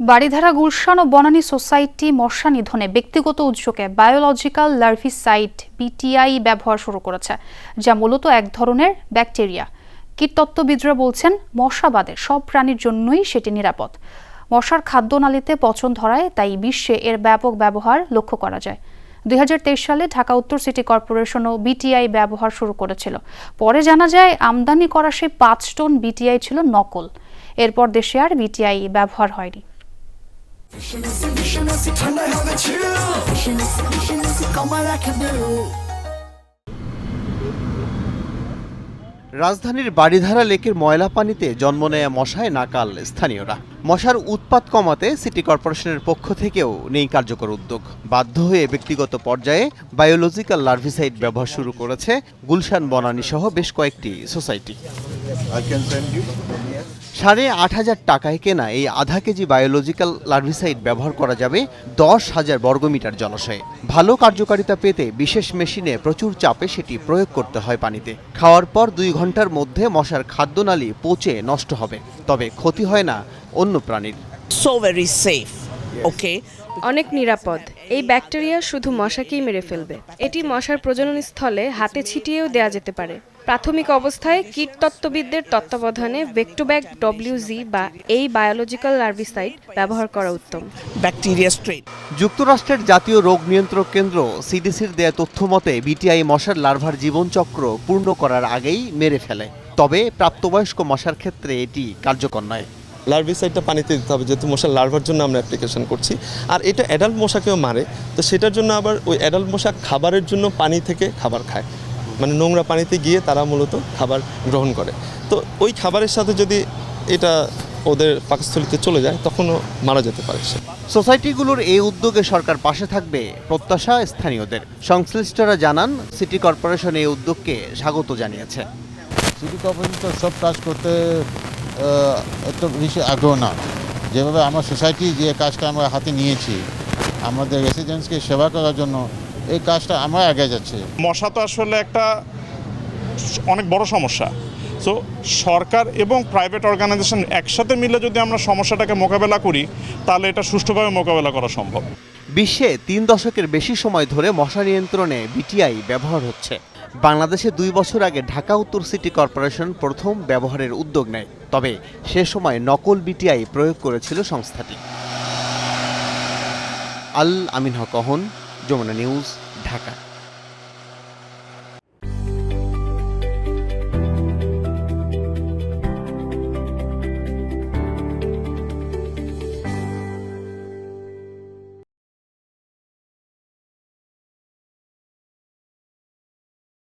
বাড়িধারা গুলশান ও বনানী সোসাইটি মশা নিধনে ব্যক্তিগত উদ্যোগে বায়োলজিক্যাল লার্ভিসাইড, বিটিআই ব্যবহার শুরু করেছে, যা মূলত এক ধরনের ব্যাকটেরিয়া। কীটতত্ত্ববিদরা বলছেন মশাবাদে সব প্রাণীর জন্যই সেটি নিরাপদ। মশার খাদ্যনালীতে পচন ধরায়, তাই বিশ্বে এর ব্যাপক ব্যবহার লক্ষ্য করা যায়। দুই হাজার তেইশ সালে ঢাকা উত্তর সিটি কর্পোরেশনও বিটিআই ব্যবহার শুরু করেছিল। পরে জানা যায়, আমদানি করা সেই পাঁচ টন বিটিআই ছিল নকল। এরপর দেশে আর বিটিআই ব্যবহার হয়নি। রাজধানীর বাড়িধারা লেকের ময়লা পানিতে জন্ম নেয়া মশায় নাকাল স্থানীয়রা। মশার উৎপাত কমাতে সিটি কর্পোরেশনের পক্ষ থেকেও নেই কার্যকর উদ্যোগ। বাধ্য হয়ে ব্যক্তিগত পর্যায়ে বায়োলজিক্যাল লার্ভিসাইড ব্যবহার শুরু করেছে গুলশান বনানী সহ বেশ কয়েকটি সোসাইটি। সাড়ে আট হাজার টাকায় কেনা এই আধা কেজি বায়োলজিক্যাল লার্ভিসাইড ব্যবহার করা যাবে দশ হাজার বর্গমিটার জলাশয়ে। ভালো কার্যকারিতা পেতে বিশেষ মেশিনে প্রচুর চাপে সেটি প্রয়োগ করতে হয় পানিতে। খাওয়ার পর দুই ঘণ্টার মধ্যে মশার খাদ্যনালী পচে নষ্ট হবে। তবে ক্ষতি হয় না অন্য প্রাণীর। Safe. Okay. অনেক নিরাপদ। এই ব্যাকটেরিয়া শুধু মশাকেই মেরে ফেলবে। এটি মশার প্রজনন স্থলে হাতে ছিটিয়েও দেয়া যেতে পারে। প্রাথমিক অবস্থায় কীটতত্ত্ববিদদের তত্ত্বাবধানে ভেক্টোব্যাক ডব্লিউজি বা এই বায়োলজিক্যাল লার্ভিসাইড ব্যবহার করা উত্তম। Bacteria strain. যুক্তরাষ্ট্রের জাতীয় রোগ নিয়ন্ত্রক কেন্দ্র সিডিসির দেয়া তথ্য মতে বিটিআই মশার লার্ভার জীবনচক্র পূর্ণ করার আগেই মেরে ফেলে। তবে প্রাপ্তবয়স্ক মশার ক্ষেত্রে এটি কার্যকর নয়। লার্ভিসাইডটা পানিতে দিতে হবে যেহেতু মশার লার্ভার জন্য আমরা অ্যাপ্লিকেশন করছি। আর এটা অ্যাডাল্ট মশাকেও মারে তো সেটার জন্য আবার ওই অ্যাডাল্ট মশা খাবারের জন্য পানি থেকে খাবার খায়। মানে নোংরা পানিতে গিয়ে তারা মূলত খাবার গ্রহণ করে। তো ওই খাবারের সাথে যদি এটা ওদের পাকস্থলিতে চলে যায় তখনও মারা যেতে পারে সে। সোসাইটিগুলোর এই উদ্যোগে সরকার পাশে থাকবে প্রত্যাশা স্থানীয়দের। সংশ্লিষ্টরা জানান সিটি কর্পোরেশন এই উদ্যোগকে স্বাগত জানিয়েছে। সিটি কর্পোরেশন তো সব কাজ করতে এত বেশি আগ্রহ না। যেভাবে আমার সোসাইটি যে কাজটা আমরা হাতে নিয়েছি আমাদের রেসিডেন্টসকে সেবা করার জন্য এই কাজটা আমরা আগে যাচ্ছে। মশা তো আসলে একটা অনেক বড় সমস্যা। সো সরকার এবং প্রাইভেট অর্গানাইজেশন একসাথে মিলে যদি আমরা সমস্যাটাকে মোকাবেলা করি তাহলে এটা সুষ্ঠুভাবে মোকাবেলা করা সম্ভব। বিশ্বে তিন দশকের বেশি সময় ধরে মশা নিয়ন্ত্রণে বিটিআই ব্যবহার হচ্ছে। বাংলাদেশে দুই বছর আগে ঢাকা উত্তর সিটি কর্পোরেশন প্রথম ব্যবহারের উদ্যোগ নেয়। তবে সে সময় নকল বিটিআই প্রয়োগ করেছিল সংস্থাটি। আল আমিন হক অহন যমুনা নিউজ ঢাকা।